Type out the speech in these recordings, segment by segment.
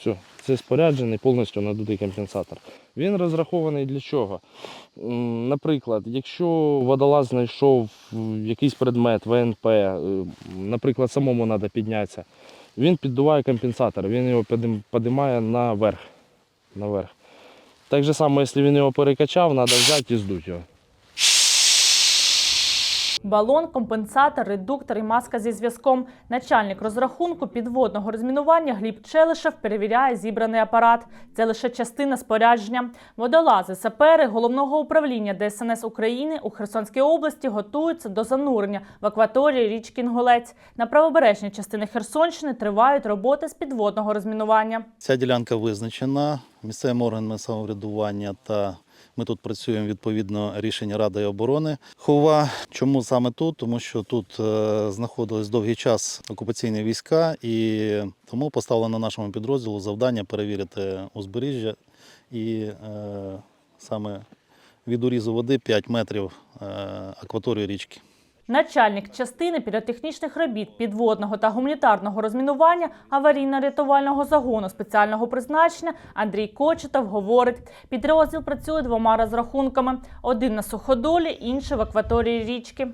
Все, це споряджений повністю надутий компенсатор. Він розрахований для чого? Наприклад, якщо водолаз знайшов якийсь предмет, ВНП, е, наприклад, самому треба піднятися, він піддуває компенсатор, він його підіймає наверх. наверх. Так же само, якщо він його перекачав, треба взяти і здуть його. Балон, компенсатор, редуктор і маска зі зв'язком. Начальник розрахунку підводного розмінування Гліб Челишев перевіряє зібраний апарат. Це лише частина спорядження. Водолази, сапери головного управління ДСНС України у Херсонській області готуються до занурення в акваторії річки Інгулець. На правобережній частині Херсонщини тривають роботи з підводного розмінування. Ця ділянка визначена місцевим органами самоврядування та ми тут працюємо відповідно рішення Ради оборони. Хова. Чому саме тут? Тому що тут е, знаходились довгий час окупаційні війська, і тому поставлено нашому підрозділу завдання перевірити узбережжя і е, саме від урізу води 5 метрів е, акваторію річки. Начальник частини піротехнічних робіт підводного та гуманітарного розмінування аварійно-рятувального загону спеціального призначення Андрій Кочетов говорить, підрозділ працює двома розрахунками: один на суходолі, інший в акваторії річки.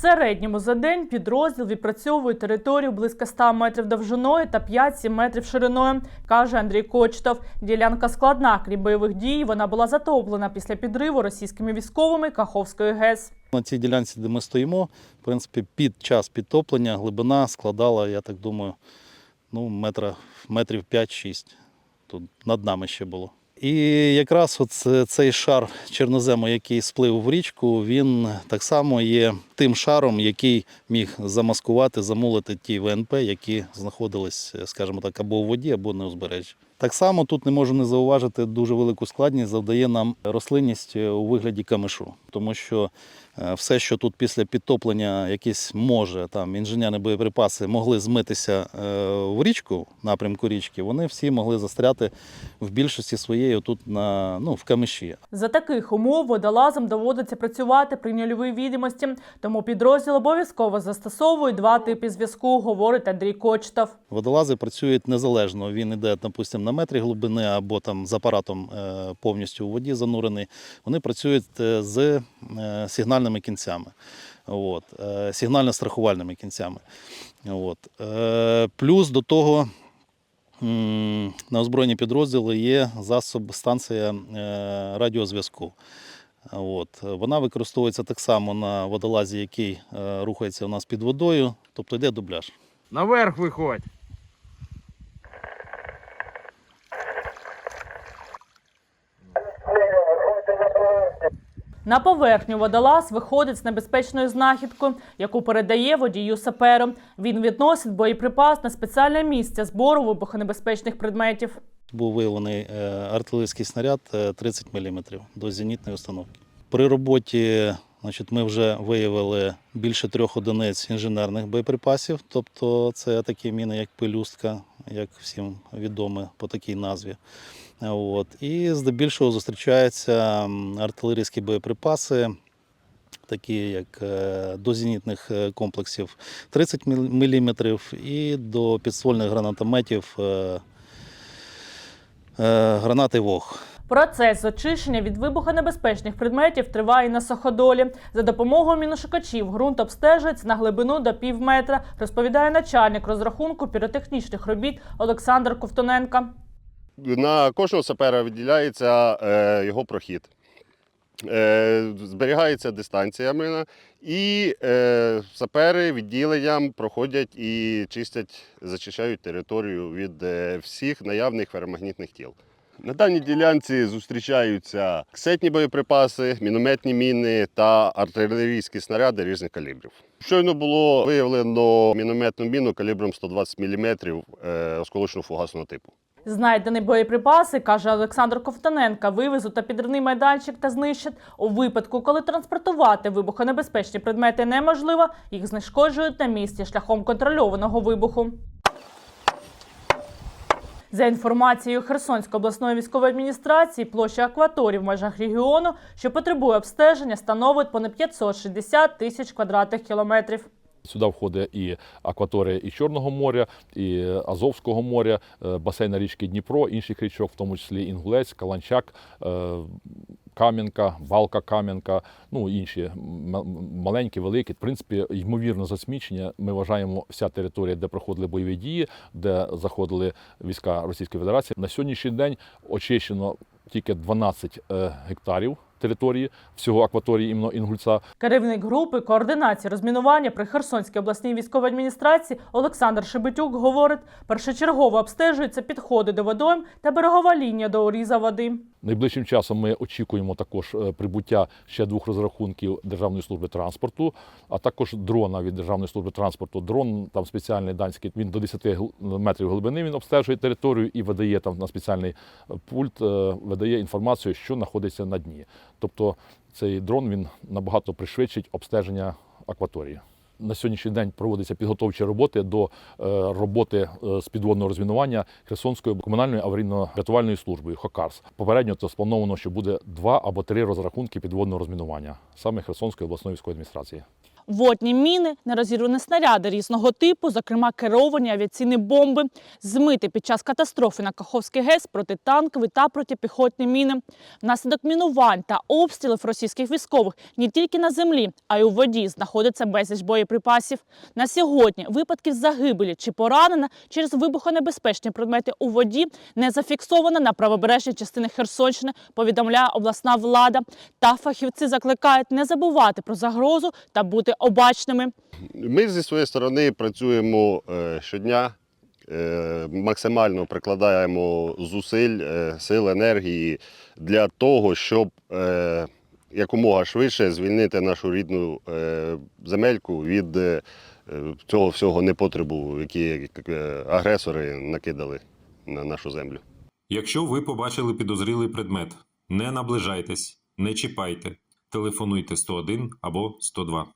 Середньому за день підрозділ відпрацьовує територію близько 100 метрів довжиною та 5-7 метрів шириною, каже Андрій Кочетов. Ділянка складна, крім бойових дій, вона була затоплена після підриву російськими військовими Каховської ГЕС. На цій ділянці, де ми стоїмо, в принципі, під час підтоплення глибина складала, я так думаю, ну, метра, метрів 5-6. Тут над нами ще було. І якраз от е, цей шар чорнозему, який сплив в річку, він так само є тим шаром, який міг замаскувати, замулити ті ВНП, які знаходились, е, скажімо так, або у воді, або на узбережжі. Так само тут не можу не зауважити дуже велику складність завдає нам рослинність е, у вигляді камишу, тому що е, все, що тут після підтоплення якісь може там інженерні боєприпаси могли змитися в річку, напрямку річки, вони всі могли застряти в більшості своєї тут на ну в камиші. За таких умов водолазам доводиться працювати при нульовій відомості, тому підрозділ обов'язково застосовує два типи зв'язку, говорить Андрій Кочетов. Водолази працюють незалежно. Він іде, допустимо, на метрі глибини або там з апаратом е, повністю у воді занурений. Вони працюють е, з е, сигнальними кінцями, от, сигнально-страхувальними кінцями. От. Плюс до того. На озброєнні підрозділи є засоб станція радіозв'язку. От. Вона використовується так само на водолазі, який е, рухається у нас під водою, тобто йде дубляж. Наверх виходь. На поверхню водолаз виходить з небезпечною знахідкою, яку передає водію саперу. Він відносить боєприпас на спеціальне місце збору вибухонебезпечних предметів. Був виявлений е, артилерійський снаряд е, 30 мм до зенітної установки. При роботі значить, ми вже виявили більше трьох одиниць інженерних боєприпасів, тобто це такі міни, як пелюстка, як всім відомо по такій назві. От. І здебільшого зустрічаються артилерійські боєприпаси, такі як е, до зенітних е, комплексів 30 мм і до підствольних гранатометів е, е, гранати ВОГ. Процес очищення від вибухонебезпечних предметів триває на суходолі. За допомогою міношукачів ґрунт обстежується на глибину до пів метра, розповідає начальник розрахунку піротехнічних робіт Олександр Ковтоненко. На кожного сапера виділяється е, його прохід. Е, зберігається дистанція мина, і е, сапери відділенням проходять і чистять, зачищають територію від е, всіх наявних феромагнітних тіл. На даній ділянці зустрічаються касетні боєприпаси, мінометні міни та артилерійські снаряди різних калібрів. Щойно було виявлено мінометну міну калібром 120 мм осколочно-фугасного типу. Знайдені боєприпаси, каже Олександр Ковтоненка, вивезуть на підривний майданчик та знищать. У випадку, коли транспортувати вибухонебезпечні предмети неможливо, їх знешкоджують на місці шляхом контрольованого вибуху. За інформацією Херсонської обласної військової адміністрації, площа акваторії в межах регіону, що потребує обстеження, становить понад 560 тисяч квадратних кілометрів. Сюди входить і акваторія і Чорного моря, і Азовського моря, е, басейн річки Дніпро, інших річок, в тому числі Інгулець, Каланчак, е, Кам'янка, Балка Кам'янка, ну інші маленькі, великі. В принципі, ймовірно засмічення. Ми вважаємо вся територія, де проходили бойові дії, де заходили війська Російської Федерації. На сьогоднішній день очищено тільки 12 е, гектарів території всього акваторії іменно Інгульца. Керівник групи координації розмінування при Херсонській обласній військовій адміністрації Олександр Шебетюк говорить, першочергово обстежуються підходи до водойм та берегова лінія до уріза води. Найближчим часом ми очікуємо також е, прибуття ще двох розрахунків Державної служби транспорту, а також дрона від Державної служби транспорту. Дрон там спеціальний данський, він до 10 метрів глибини він обстежує територію і видає там на спеціальний е, пульт, е, видає інформацію, що знаходиться на дні. Тобто цей дрон він набагато пришвидшить обстеження акваторії. На сьогоднішній день проводяться підготовчі роботи до е, роботи е, з підводного розмінування Херсонської комунальної аварійно-рятувальної служби ХОКАРС. Попередньо це сплановано, що буде два або три розрахунки підводного розмінування саме Херсонської обласної військової адміністрації. Водні міни, нерозірвані снаряди різного типу, зокрема керовані авіаційні бомби, змити під час катастрофи на Каховський ГЕС протитанкові та протипіхотні міни. Внаслідок мінувань та обстрілів російських військових не тільки на землі, а й у воді знаходиться безліч боєприпасів. На сьогодні випадків загибелі чи поранення через вибухонебезпечні предмети у воді не зафіксовано на правобережній частині Херсонщини, повідомляє обласна влада. Та фахівці закликають не забувати про загрозу та бути обачними. Ми зі своєї сторони працюємо е, щодня, е, максимально прикладаємо зусиль, е, сил, енергії для того, щоб якомога швидше звільнити нашу рідну земельку від цього всього непотребу, е, агресори накидали на нашу землю. Якщо ви побачили підозрілий предмет, не наближайтесь, не чіпайте, телефонуйте 101 або 102.